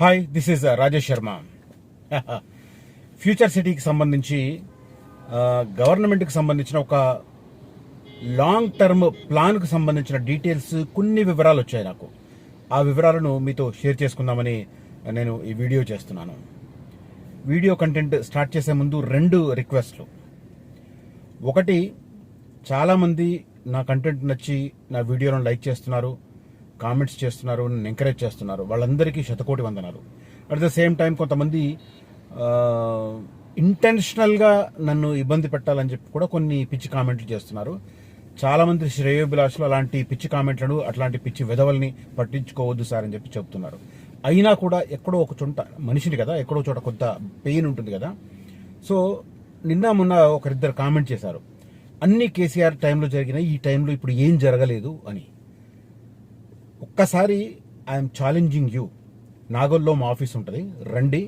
Hi this is Rajesh Sharma future సిటీకి సంబంధించి uh, గవర్నమెంట్కి సంబంధించిన ఒక లాంగ్ టర్మ్ ప్లాన్కు సంబంధించిన డీటెయిల్స్ కొన్ని వివరాలు వచ్చాయి నాకు. ఆ వివరాలను మీతో షేర్ చేసుకుందామని నేను ఈ వీడియో చేస్తున్నాను. వీడియో కంటెంట్ స్టార్ట్ చేసే ముందు రెండు రిక్వెస్ట్లు ఒకటి చాలామంది నా కంటెంట్ నచ్చి నా వీడియోలను లైక్ చేస్తున్నారు. కామెంట్స్ చేస్తున్నారు నన్ను ఎంకరేజ్ చేస్తున్నారు. వాళ్ళందరికీ శతకోటి వందనాలు. అట్ ద సేమ్ టైం కొంతమంది ఇంటెన్షనల్గా నన్ను ఇబ్బంది పెట్టాలని చెప్పి కూడా కొన్ని పిచ్చి కామెంట్లు చేస్తున్నారు. చాలామంది శ్రేయోభిలాషులు అలాంటి పిచ్చి కామెంట్లను అట్లాంటి పిచ్చి విధవల్ని పట్టించుకోవద్దు సార్ అని చెప్పి చెప్తున్నారు. అయినా కూడా ఎక్కడో ఒక చోట మనిషిని కదా ఎక్కడో చోట కొంత పెయిన్ ఉంటుంది కదా. సో నిన్న మొన్న ఒకరిద్దరు కామెంట్ చేశారు. అన్ని కేసీఆర్ టైంలో జరిగిన ఈ టైంలో ఇప్పుడు ఏం జరగలేదు అని. ఒక్కసారి ఐఎమ్ ఛాలెంజింగ్ యూ నాగల్లో మా ఆఫీస్ ఉంటుంది. రండి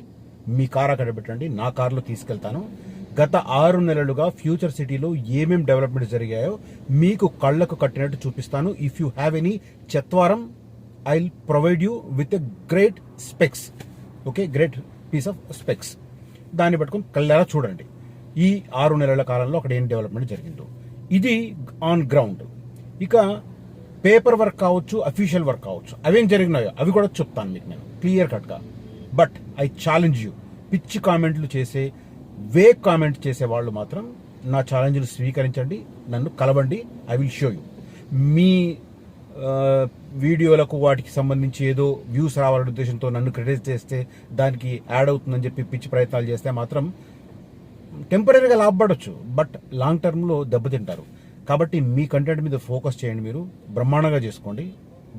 మీ కార్ అక్కడ పెట్టండి నా కార్లో తీసుకెళ్తాను. గత ఆరు నెలలుగా ఫ్యూచర్ సిటీలో ఏమేం డెవలప్మెంట్ జరిగాయో మీకు కళ్ళకు కట్టినట్టు చూపిస్తాను. If you have any చెత్వారం I provide you with a great specs okay great piece of specs దాన్ని పట్టుకొని కళ్ళారా చూడండి. ఈ ఆరు నెలల కాలంలో అక్కడ ఏం డెవలప్మెంట్ జరిగిందో. ఇది ఆన్ గ్రౌండ్ ఇక పేపర్ వర్క్ కావచ్చు అఫీషియల్ వర్క్ కావచ్చు. అవేం జరిగినాయో అవి కూడా చెప్తాను మీకు నేను. క్లియర్ కట్గా బట్ ఐ ఛాలెంజ్ యూ పిచ్చి కామెంట్లు చేసే వేక్ కామెంట్ చేసే వాళ్ళు మాత్రం నా ఛాలెంజ్ను స్వీకరించండి నన్ను కలవండి ఐ విల్ షో యూ మీ వీడియోలకు వాటికి సంబంధించి ఏదో వ్యూస్ రావాలనే ఉద్దేశంతో నన్ను క్రిటిసైజ్ చేస్తే దానికి యాడ్ అవుతుందని చెప్పి పిచ్చి ప్రయత్నాలు చేస్తే మాత్రం టెంపరీగా లాభపడవచ్చు బట్ లాంగ్ టర్మ్లో దెబ్బతింటారు. కాబట్టి మీ కంటెంట్ మీద ఫోకస్ చేయండి మీరు బ్రహ్మాండంగా చేసుకోండి.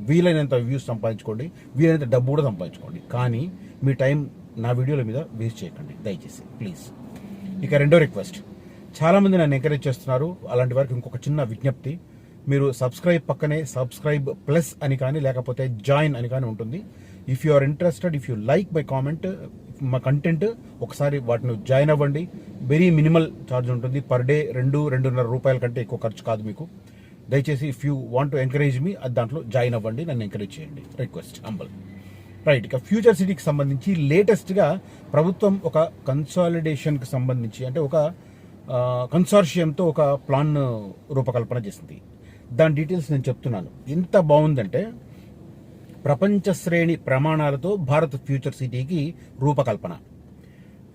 వీలైనంత వ్యూస్ సంపాదించుకోండి వీలైనంత డబ్బు కూడా సంపాదించుకోండి. కానీ మీ టైం నా వీడియోల మీద వేస్ట్ చేయకండి దయచేసి ప్లీజ్ ఇక రెండో రిక్వెస్ట్ చాలామంది నన్ను ఎంకరేజ్ చేస్తున్నారు అలాంటి వారికి ఇంకొక చిన్న విజ్ఞప్తి. మీరు సబ్స్క్రైబ్ పక్కనే సబ్స్క్రైబ్ ప్లస్ అని కానీ లేకపోతే జాయిన్ అని కానీ ఉంటుంది. If you are interested if you like my comment మా కంటెంట్ ఒకసారి వాటిని జాయిన్ అవ్వండి. వెరీ మినిమల్ ఛార్జ్ ఉంటుంది. పర్ డే రెండు రెండున్నర రూపాయల కంటే ఎక్కువ ఖర్చు కాదు మీకు. దయచేసి if you want to encourage మీ అది దాంట్లో జాయిన్ అవ్వండి. నన్ను ఎంకరేజ్ చేయండి. రిక్వెస్ట్ అంబల్ రైట్ ఇక ఫ్యూచర్ సిటీకి సంబంధించి లేటెస్ట్గా ప్రభుత్వం ఒక కన్సాలిడేషన్కి సంబంధించి అంటే ఒక కన్సార్షియంతో ఒక ప్లాన్ రూపకల్పన చేసింది. దాని డీటెయిల్స్ నేను చెప్తున్నాను. ఎంత బాగుందంటే ప్రపంచ శ్రేణి ప్రమాణాలతో భారత్ ఫ్యూచర్ సిటీకి రూపకల్పన.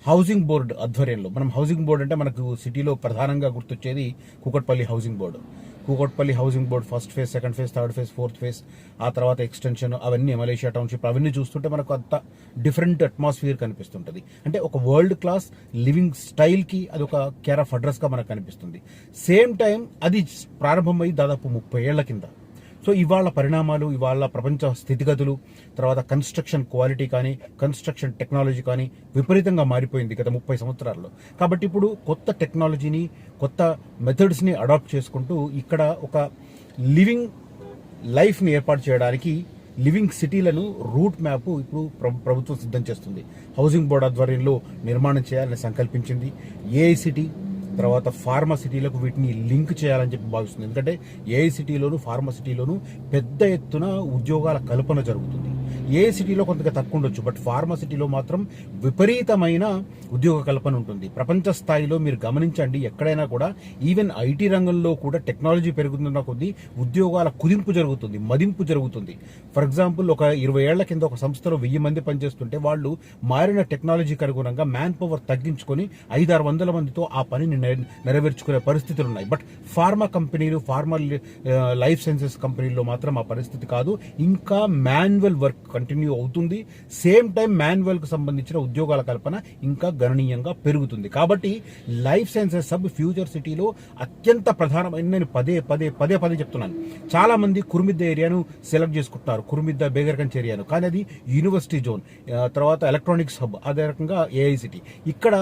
హౌసింగ్ బోర్డు ఆధ్వర్యంలో మనం హౌసింగ్ బోర్డు అంటే మనకు సిటీలో ప్రధానంగా గుర్తొచ్చేది Kukatpally housing board. Kukatpally housing board first phase second phase third phase fourth phase ఆ తర్వాత ఎక్స్టెన్షన్ అవన్నీ మలేషియా టౌన్షిప్ అవన్నీ చూస్తుంటే మనకు అంత డిఫరెంట్ అట్మాస్ఫియర్ కనిపిస్తుంటుంది. అంటే ఒక వరల్డ్ క్లాస్ లివింగ్ స్టైల్కి అది ఒక కేర్ ఆఫ్ అడ్రస్గా మనకు కనిపిస్తుంది. సేమ్ టైం అది ప్రారంభమై దాదాపు ముప్పై ఏళ్ళ కింద. సో ఇవాళ పరిణామాలు ఇవాళ ప్రపంచ స్థితిగతులు తర్వాత కన్స్ట్రక్షన్ క్వాలిటీ కానీ కన్స్ట్రక్షన్ టెక్నాలజీ కానీ విపరీతంగా మారిపోయింది గత ముప్పై సంవత్సరాల్లో. కాబట్టి ఇప్పుడు కొత్త టెక్నాలజీని కొత్త మెథడ్స్ని అడాప్ట్ చేసుకుంటూ ఇక్కడ ఒక లివింగ్ లైఫ్ని ఏర్పాటు చేయడానికి లివింగ్ సిటీలను రూట్ మ్యాప్ ఇప్పుడు ప్రభుత్వం సిద్ధం చేస్తుంది. హౌసింగ్ బోర్డు ఆధ్వర్యంలో నిర్మాణం చేయాలని సంకల్పించింది. ఏ సిటీ తర్వాత ఫార్మసిటీలకు వీటిని లింక్ చేయాలని చెప్పి భావిస్తుంది. ఎందుకంటే ఏఐ సిటీలోను పెద్ద ఎత్తున ఉద్యోగాల కల్పన జరుగుతుంది. ఏ సిటీలో కొంతగా తక్కువ ఉండొచ్చు బట్ ఫార్మా సిటీలో మాత్రం విపరీతమైన ఉద్యోగ కల్పన ఉంటుంది. ప్రపంచ స్థాయిలో మీరు గమనించండి ఎక్కడైనా కూడా ఈవెన్ ఐటీ రంగంలో కూడా టెక్నాలజీ పెరుగుతున్న కొద్దీ ఉద్యోగాల కుదింపు జరుగుతుంది మదింపు జరుగుతుంది. ఫర్ ఎగ్జాంపుల్ ఒక ఇరవై ఏళ్ళ కింద ఒక సంస్థలో వెయ్యి మంది పనిచేస్తుంటే వాళ్ళు మారిన టెక్నాలజీకి అనుగుణంగా మ్యాన్ పవర్ తగ్గించుకొని ఐదారు వందల మందితో ఆ పనిని నె- నెరవేర్చుకునే పరిస్థితులు ఉన్నాయి. బట్ ఫార్మా కంపెనీలు ఫార్మా లైఫ్ సైన్సెస్ కంపెనీల్లో మాత్రం ఆ పరిస్థితి కాదు. ఇంకా మాన్యువల్ వర్క్ కంటిన్యూ అవుతుంది. సేమ్ టైం మాన్యువల్కు సంబంధించిన ఉద్యోగాల కల్పన ఇంకా గణనీయంగా పెరుగుతుంది. కాబట్టి లైఫ్ సైన్సెస్ సబ్ ఫ్యూచర్ సిటీలో అత్యంత ప్రధానమైన నేను పదే పదే పదే పదే చెప్తున్నాను. చాలామంది కుర్మిద్ద ఏరియాను సెలెక్ట్ చేసుకుంటున్నారు కుర్మిద్ద బేగర్గంజ్ ఏరియాను. కానీ అది యూనివర్సిటీ జోన్ తర్వాత ఎలక్ట్రానిక్స్ హబ్ అదే రకంగా ఏఐసిటీ ఇక్కడ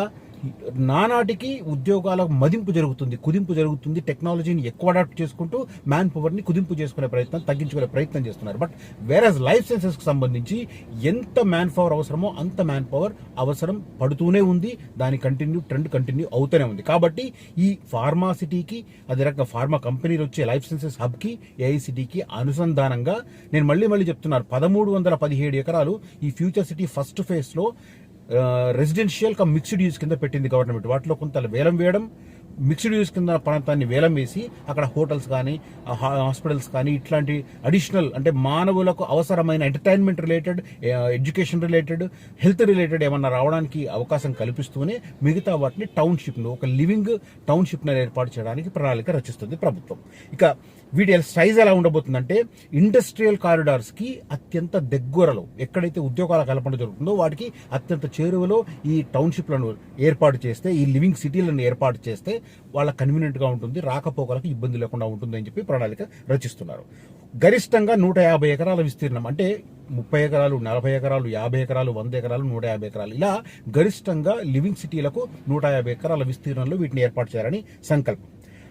నానాటికి ఉద్యోగాల మదింపు జరుగుతుంది కుదింపు జరుగుతుంది టెక్నాలజీని ఎక్కువ అడాప్ట్ చేసుకుంటూ మ్యాన్ పవర్ని కుదింపు చేసుకునే ప్రయత్నం తగ్గించుకునే ప్రయత్నం చేస్తున్నారు. బట్ వేరస్ లైఫ్ సైన్సెస్కి సంబంధించి ఎంత మ్యాన్ పవర్ అవసరమో అంత మ్యాన్ పవర్ అవసరం పడుతూనే ఉంది. దాని కంటిన్యూ ట్రెండ్ కంటిన్యూ అవుతూనే ఉంది. కాబట్టి ఈ ఫార్మాసిటీకి అదే రకంగా ఫార్మా కంపెనీలు వచ్చే లైఫ్ సైన్సెస్ హబ్కి ఏఐసిటీకి అనుసంధానంగా నేను మళ్ళీ మళ్ళీ చెప్తున్నాను. పదమూడు వందల పదిహేడు ఎకరాలు ఈ ఫ్యూచర్ సిటీ ఫస్ట్ ఫేజ్లో రెసిడెన్షియల్ కమ్ మిక్స్డ్ యూజ్ కింద పెట్టింది గవర్నమెంట్ వాటిలో కొంత వేలం వేయడం మిక్స్డ్ యూస్ కింద ప్రాంతాన్ని వేలం వేసి అక్కడ హోటల్స్ కానీ హాస్పిటల్స్ కానీ ఇట్లాంటి అడిషనల్ అంటే మానవులకు అవసరమైన entertainment related education related health related ఏమన్నా రావడానికి అవకాశం కల్పిస్తూనే మిగతా వాటిని టౌన్షిప్ను ఒక లివింగ్ టౌన్షిప్ను ఏర్పాటు చేయడానికి ప్రణాళిక రచిస్తుంది ప్రభుత్వం. ఇక వీటి సైజ్ ఎలా ఉండబోతుందంటే ఇండస్ట్రియల్ కారిడార్స్కి అత్యంత దగ్గరలో ఎక్కడైతే ఉద్యోగాల కల్పన జరుగుతుందో వాటికి అత్యంత చేరువలో ఈ టౌన్షిప్లను ఏర్పాటు చేస్తే ఈ లివింగ్ సిటీలను ఏర్పాటు చేస్తే వాళ్ళ కన్వీనియంట్గా ఉంటుంది రాకపోకలకు ఇబ్బంది లేకుండా ఉంటుంది అని చెప్పి ప్రణాళిక రచిస్తున్నారు. గరిష్టంగా నూట యాభై ఎకరాల విస్తీర్ణం అంటే ముప్పై ఎకరాలు నలభై ఎకరాలు యాభై ఎకరాలు వంద ఎకరాలు నూట యాభై ఎకరాలు. ఇలా గరిష్టంగా లివింగ్ సిటీలకు నూట యాభై ఎకరాల విస్తీర్ణంలో వీటిని ఏర్పాటు చేయాలని సంకల్పం.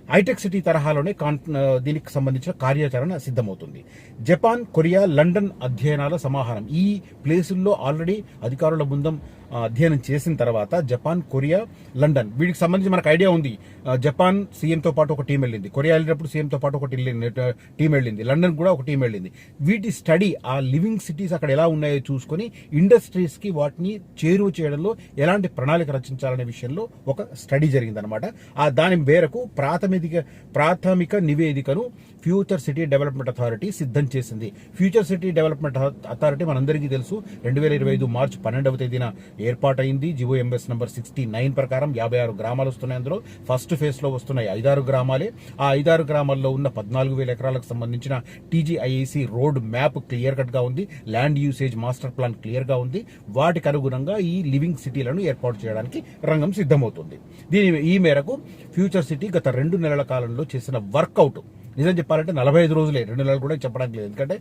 హైటెక్ సిటీ తరహాలోనే కాన్ దీనికి సంబంధించిన కార్యాచరణ సిద్ధమవుతుంది. జపాన్ కొరియా లండన్ అధ్యయనాల సమాహారం. ఈ ప్లేసుల్లో ఆల్రెడీ అధికారుల బృందం అధ్యయనం చేసిన తర్వాత జపాన్ కొరియా లండన్. వీటికి సంబంధించి మనకు ఐడియా ఉంది. జపాన్ సీఎంతో పాటు ఒక టీం వెళ్ళింది. కొరియా వెళ్ళినప్పుడు సీఎంతో పాటు ఒక టీం వెళ్ళింది. లండన్ కూడా ఒక టీం వెళ్ళింది. వీటి స్టడీ ఆ లివింగ్ సిటీస్ అక్కడ ఎలా ఉన్నాయో చూసుకొని ఇండస్ట్రీస్కి వాటిని చేరువ చేయడంలో ఎలాంటి ప్రణాళిక రచించాలనే విషయంలో ఒక స్టడీ జరిగిందనమాట ఆ దాని మేరకు ప్రాథమిక ప్రాథమిక నివేదికను ఫ్యూచర్ సిటీ డెవలప్మెంట్ అథారిటీ సిద్ధం చేసింది. ఫ్యూచర్ సిటీ డెవలప్మెంట్ అథారిటీ మనందరికీ తెలుసు. రెండు వేల ఇరవై ఐదు మార్చి పన్నెండవ తేదీన ఏర్పాటైంది. GO MS number sixty nine ప్రకారం యాభై ఆరు గ్రామాలు వస్తున్నాయి అందులో. ఫస్ట్ ఫేజ్లో వస్తున్నాయి ఐదారు గ్రామాలే. ఆ ఐదారు గ్రామాల్లో ఉన్న పద్నాలుగు వేల ఎకరాలకు సంబంధించిన టీజీఐఏసి రోడ్ మ్యాప్ క్లియర్ కట్గా ఉంది. ల్యాండ్ యూసేజ్ మాస్టర్ ప్లాన్ క్లియర్గా ఉంది. వాటికి అనుగుణంగా ఈ లివింగ్ సిటీలను ఏర్పాటు చేయడానికి రంగం సిద్ధమవుతుంది. దీని ఈ మేరకు ఫ్యూచర్ సిటీ గత రెండు నెలల కాలంలో చేసిన వర్కౌట్ నిజం చెప్పాలంటే నలభై ఐదు రోజులే. రెండు నెలలు కూడా చెప్పడానికి లేదు. ఎందుకంటే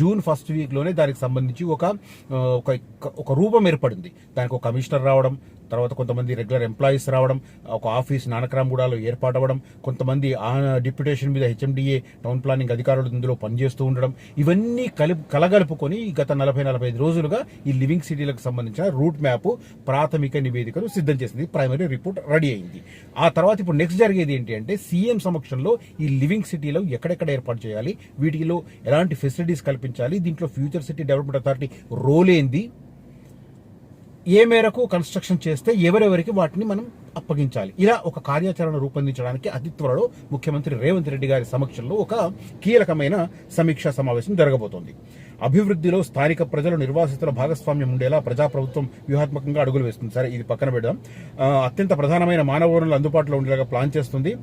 జూన్ ఫస్ట్ వీక్లోనే దానికి సంబంధించి ఒక ఒక ఒక రూపం ఏర్పడింది. దానికి ఒక కమిషనర్ రావడం తర్వాత కొంతమంది రెగ్యులర్ ఎంప్లాయీస్ రావడం ఒక ఆఫీస్ నానక్రామ్గూడలో ఏర్పాటు అవ్వడం కొంతమంది ఆ డిప్యుటేషన్ మీద హెచ్ఎండిఏ టౌన్ ప్లానింగ్ అధికారులు ఇందులో పనిచేస్తూ ఉండడం ఇవన్నీ కలి కలగలుపుకొని గత నలభై నలభై ఐదు రోజులుగా ఈ లివింగ్ సిటీలకు సంబంధించిన రూట్ మ్యాప్ ప్రాథమిక నివేదికను సిద్ధం చేసింది. ప్రైమరీ రిపోర్ట్ రెడీ అయింది. ఆ తర్వాత ఇప్పుడు నెక్స్ట్ జరిగేది ఏంటి అంటే సీఎం సమక్షంలో ఈ లివింగ్ సిటీలో ఎక్కడెక్కడ ఏర్పాటు చేయాలి వీటిలో ఎలాంటి ఫెసిలిటీస్ కల్పించాలి దీంట్లో future city development authority role ఏంది ఏ మేరకు కన్స్ట్రక్షన్ చేస్తే ఎవరెవరికి వాటిని మనం అప్పగించాలి? ఇలా ఒక కార్యాచరణ రూపొందించడానికి అతి త్వరలో ముఖ్యమంత్రి రేవంత్ రెడ్డి గారి సమక్షంలో ఒక కీలకమైన సమీక్షా సమావేశం జరగబోతోంది. అభివృద్ధిలో స్థానిక ప్రజలు నిర్వాసితుల భాగస్వామ్యం ఉండేలా ప్రజాప్రభుత్వం వ్యూహాత్మకంగా అడుగులు వేస్తుంది. సరే ఇది పక్కన పెడదాం. అత్యంత ప్రధానమైన మానవ వనరులు అందుబాటులో ఉండేలాగా ప్లాన్ చేస్తుంది.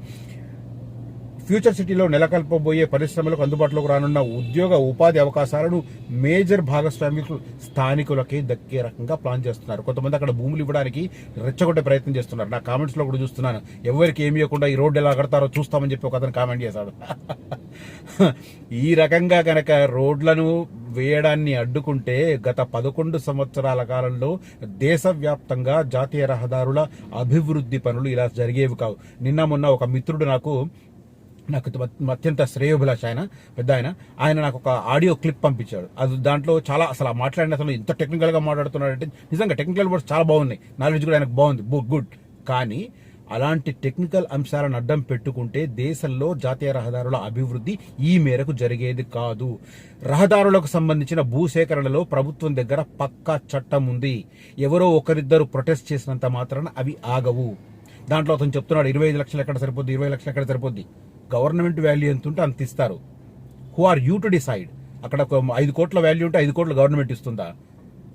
ఫ్యూచర్ సిటీలో నెలకొల్పబోయే పరిశ్రమలకు అందుబాటులోకి రానున్న ఉద్యోగ ఉపాధి అవకాశాలను మేజర్ భాగస్వామికులు స్థానికులకే దక్కే రకంగా ప్లాన్ చేస్తున్నారు. కొంతమంది అక్కడ భూములు ఇవ్వడానికి రెచ్చగొట్టే ప్రయత్నం చేస్తున్నారు. నా కామెంట్స్లో కూడా చూస్తున్నాను. ఎవరికి ఏమి ఇవ్వకుండా ఈ రోడ్డు ఎలా కడతారో చూస్తామని చెప్పి ఒక అతను కామెంట్ చేశాడు. ఈ రకంగా గనక రోడ్లను వేయడాన్ని అడ్డుకుంటే గత పదకొండు సంవత్సరాల కాలంలో దేశవ్యాప్తంగా జాతీయ రహదారుల అభివృద్ధి పనులు ఇలా జరిగేవి కావు. నిన్న మొన్న ఒక మిత్రుడు నాకు నాకు అత్యంత శ్రేయోభిలాష ఆయన పెద్ద ఆయన ఆయన నాకు ఒక ఆడియో క్లిప్ పంపించాడు. అది దాంట్లో చాలా అసలు మాట్లాడిన అసలు ఇంత టెక్నికల్గా మాట్లాడుతున్నాడంటే నిజంగా టెక్నికల్ వర్డ్స్ చాలా బాగున్నాయి. నాలెడ్జ్ కూడా ఆయనకు బాగుంది. గుడ్. కానీ అలాంటి టెక్నికల్ అంశాలను అడ్డం పెట్టుకుంటే దేశంలో జాతీయ రహదారుల అభివృద్ధి ఈ మేరకు జరిగేది కాదు. రహదారులకు సంబంధించిన భూసేకరణలో ప్రభుత్వం దగ్గర పక్కా చట్టం ఉంది. ఎవరో ఒకరిద్దరు ప్రొటెస్ట్ చేసినంత మాత్రాన అవి ఆగవు. దాంట్లో అతను చెప్తున్నాడు ఇరవై ఐదు లక్షలు ఎక్కడ సరిపోద్ది ఇరవై లక్షలు ఎక్కడ సరిపోద్ది? గవర్నమెంట్ వాల్యూ ఎంత ఉంటే అంత ఇస్తారు. Who are you to decide అక్కడ ఒక ఐదు కోట్ల వాల్యూ ఉంటే ఐదు కోట్లు గవర్నమెంట్ ఇస్తుందా?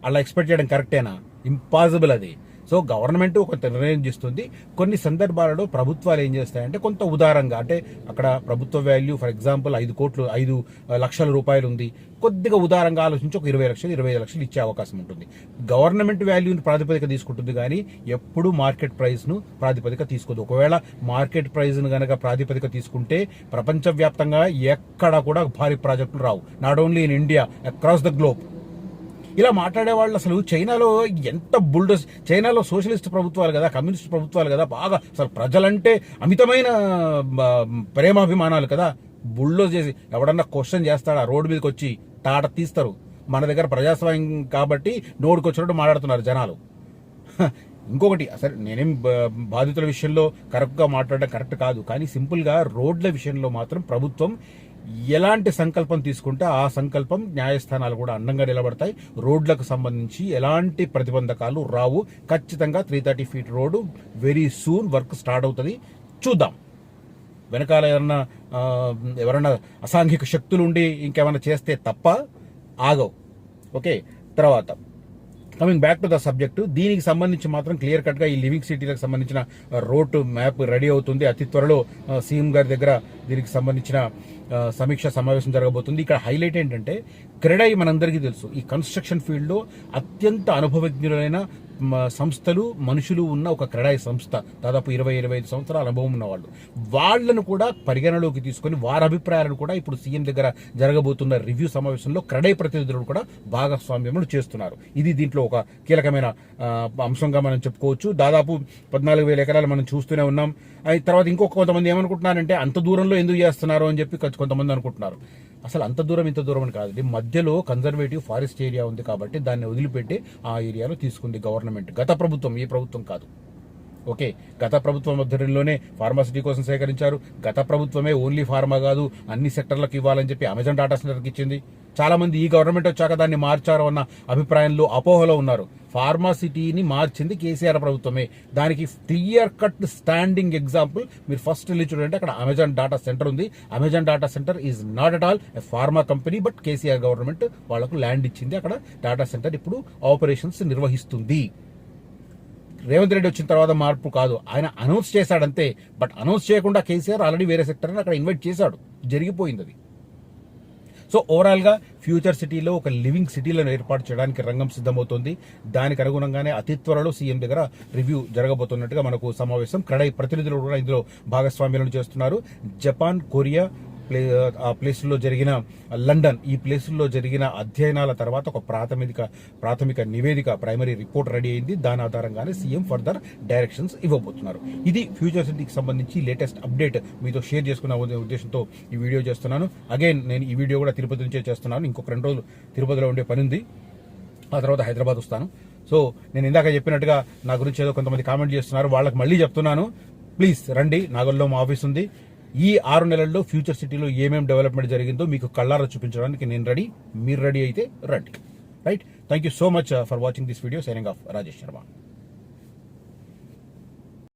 అలా ఎక్స్పెక్ట్ చేయడం కరెక్టేనా? ఇంపాసిబుల్ అది. సో గవర్నమెంట్ ఒక నిర్ణయం చేస్తుంది. కొన్ని సందర్భాలలో ప్రభుత్వాలు ఏం చేస్తాయంటే కొంత ఉదారంగా అంటే అక్కడ ప్రభుత్వ వాల్యూ ఫర్ ఎగ్జాంపుల్ ఐదు కోట్లు ఐదు లక్షల రూపాయలు ఉంది కొద్దిగా ఉదారంగా ఆలోచించి ఒక ఇరవై లక్షలు ఇరవై ఐదు లక్షలు ఇచ్చే అవకాశం ఉంటుంది. గవర్నమెంట్ వాల్యూని ప్రాతిపదిక తీసుకుంటుంది కానీ ఎప్పుడు మార్కెట్ ప్రైస్ను ప్రాతిపదిక తీసుకోదు. ఒకవేళ మార్కెట్ ప్రైస్ను కనుక ప్రాతిపదిక తీసుకుంటే ప్రపంచవ్యాప్తంగా ఎక్కడ కూడా భారీ ప్రాజెక్టులు రావు. Not only in India across the globe. ఇలా మాట్లాడే వాళ్ళు అసలు చైనాలో ఎంత బుల్డోస్ చైనాలో సోషలిస్ట్ ప్రభుత్వాలు కదా కమ్యూనిస్ట్ ప్రభుత్వాలు కదా బాగా అసలు ప్రజలంటే అమితమైన ప్రేమాభిమానాలు కదా. బుల్డోజ్ చేసి ఎవడన్నా క్వశ్చన్ చేస్తాడా రోడ్డు మీదకి వచ్చి తాట తీస్తారు. మన దగ్గర ప్రజాస్వామ్యం కాబట్టి నోడుకొచ్చినట్టు మాట్లాడుతున్నారు జనాలు. ఇంకొకటి సరే నేనేం బాధితుల విషయంలో కరెక్ట్గా మాట్లాడడం కరెక్ట్ కాదు. కానీ సింపుల్గా రోడ్ల విషయంలో మాత్రం ప్రభుత్వం ఎలాంటి సంకల్పం తీసుకుంటే ఆ సంకల్పం న్యాయస్థానాలు కూడా అందంగా నిలబడతాయి. రోడ్లకు సంబంధించి ఎలాంటి ప్రతిబంధకాలు రావు. ఖచ్చితంగా three thirty feet road very soon work start అవుతుంది. చూద్దాం. వెనకాల ఏమన్నా ఎవరైనా ఎవరన్నా అసాంఘిక శక్తులు ఉండి ఇంకేమైనా చేస్తే తప్ప ఆగవు. ఓకే? తర్వాత coming back to the subject దీనికి సంబంధించి మాత్రం క్లియర్ కట్గా ఈ లివింగ్ సిటీలకు సంబంధించిన రోడ్ మ్యాప్ రెడీ అవుతుంది. అతి త్వరలో సీఎం గారి దగ్గర దీనికి సంబంధించిన సమీక్ష సమావేశం జరగబోతుంది. ఇక్కడ హైలైట్ ఏంటంటే క్రెడై మనందరికీ తెలుసు ఈ కన్స్ట్రక్షన్ ఫీల్డ్లో అత్యంత అనుభవజ్ఞులైన సంస్థలు మనుషులు ఉన్న ఒక క్రెడాయి సంస్థ దాదాపు ఇరవై ఇరవై ఐదు సంవత్సరాల అనుభవం ఉన్న వాళ్ళు వాళ్ళను కూడా పరిగణలోకి తీసుకొని వారి అభిప్రాయాలను కూడా ఇప్పుడు సీఎం దగ్గర జరగబోతున్న రివ్యూ సమావేశంలో క్రెడై ప్రతినిధులు కూడా భాగస్వామ్యములు చేస్తున్నారు. ఇది దీంట్లో ఒక కీలకమైన అంశంగా మనం చెప్పుకోవచ్చు. దాదాపు పద్నాలుగు వేల ఎకరాలు మనం చూస్తూనే ఉన్నాం. తర్వాత ఇంకొక కొంతమంది ఏమనుకుంటున్నారంటే అంత దూరంలో ఎందుకు చేస్తున్నారు అని చెప్పి కొంతమంది అనుకుంటున్నారు. అసలు అంత దూరం ఇంత దూరం అని కాదు. మధ్యలో కన్జర్వేటివ్ ఫారెస్ట్ ఏరియా ఉంది కాబట్టి దాన్ని వదిలిపెట్టి ఆ ఏరియాలో తీసుకుంది గవర్నమెంట్ గత ప్రభుత్వం ఈ ప్రభుత్వం కాదు. ఓకే గత ప్రభుత్వం మధ్యలోనే ఫార్మాసిటీ కోసం సేకరించారు. గత ప్రభుత్వమే ఓన్లీ ఫార్మా కాదు అన్ని సెక్టర్లకు ఇవ్వాలని చెప్పి అమెజాన్ డాటా సెంటర్కి ఇచ్చింది. చాలా మంది ఈ గవర్నమెంట్ వచ్చాక దాన్ని మార్చారు అన్న అభిప్రాయంలో అపోహలో ఉన్నారు. ఫార్మాసిటీని మార్చింది కేసీఆర్ ప్రభుత్వమే. దానికి క్లియర్ కట్ స్టాండింగ్ ఎగ్జాంపుల్ మీరు ఫస్ట్ వెళ్ళి చూడండి. అక్కడ అమెజాన్ డాటా సెంటర్ ఉంది. Amazon data centre is not at all a pharma company but KCR government వాళ్ళకు ల్యాండ్ ఇచ్చింది. అక్కడ డాటా సెంటర్ ఇప్పుడు ఆపరేషన్స్ నిర్వహిస్తుంది. రేవంత్ రెడ్డి వచ్చిన తర్వాత మార్పు కాదు. ఆయన అనౌన్స్ చేశాడంతే. బట్ అనౌన్స్ చేయకుండా కేసీఆర్ ఆల్రెడీ వేరే సెక్టర్ అక్కడ ఇన్వైట్ చేశాడు. జరిగిపోయింది అది. సో ఓవరాల్గా ఫ్యూచర్ సిటీలో ఒక లివింగ్ సిటీలను ఏర్పాటు చేయడానికి రంగం సిద్ధమవుతోంది. దానికి అనుగుణంగానే అతి త్వరలో సీఎం దగ్గర రివ్యూ జరగబోతున్నట్టుగా మనకు సమావేశం క్రడై ప్రతినిధులు కూడా ఇందులో భాగస్వామ్యాలను చేస్తున్నారు. జపాన్ కొరియా ప్లే ఆ ప్లేసుల్లో జరిగిన లండన్ ఈ ప్లేసుల్లో జరిగిన అధ్యయనాల తర్వాత ఒక ప్రాథమిక ప్రాథమిక నివేదిక ప్రైమరీ రిపోర్ట్ రెడీ అయింది. దాని ఆధారంగానే సీఎం ఫర్దర్ డైరెక్షన్స్ ఇవ్వబోతున్నారు. ఇది ఫ్యూచర్ సిటీకి సంబంధించి లేటెస్ట్ అప్డేట్ మీతో షేర్ చేసుకున్న ఉద్దేశంతో ఈ వీడియో చేస్తున్నాను. అగైన్ నేను ఈ వీడియో కూడా తిరుపతి నుంచే చేస్తున్నాను. ఇంకొక రెండు రోజులు తిరుపతిలో ఉండే పని ఉంది. ఆ తర్వాత హైదరాబాద్ వస్తాను. సో నేను ఇందాక చెప్పినట్టుగా నా గురించి ఏదో కొంతమంది కామెంట్ చేస్తున్నారు. వాళ్ళకి మళ్ళీ చెప్తున్నాను. ప్లీజ్ రండి. నాగల్లో మా ఆఫీస్ ఉంది. ఈ ఆరు నెలల్లో ఫ్యూచర్ సిటీలో ఏమేం డెవలప్మెంట్ జరిగిందో మీకు కళ్ళారా చూపించడానికి నేను రెడీ. మీరు రెడీ అయితే రండి. Right? Thank you so much for watching this video signing off Rajesh Sharma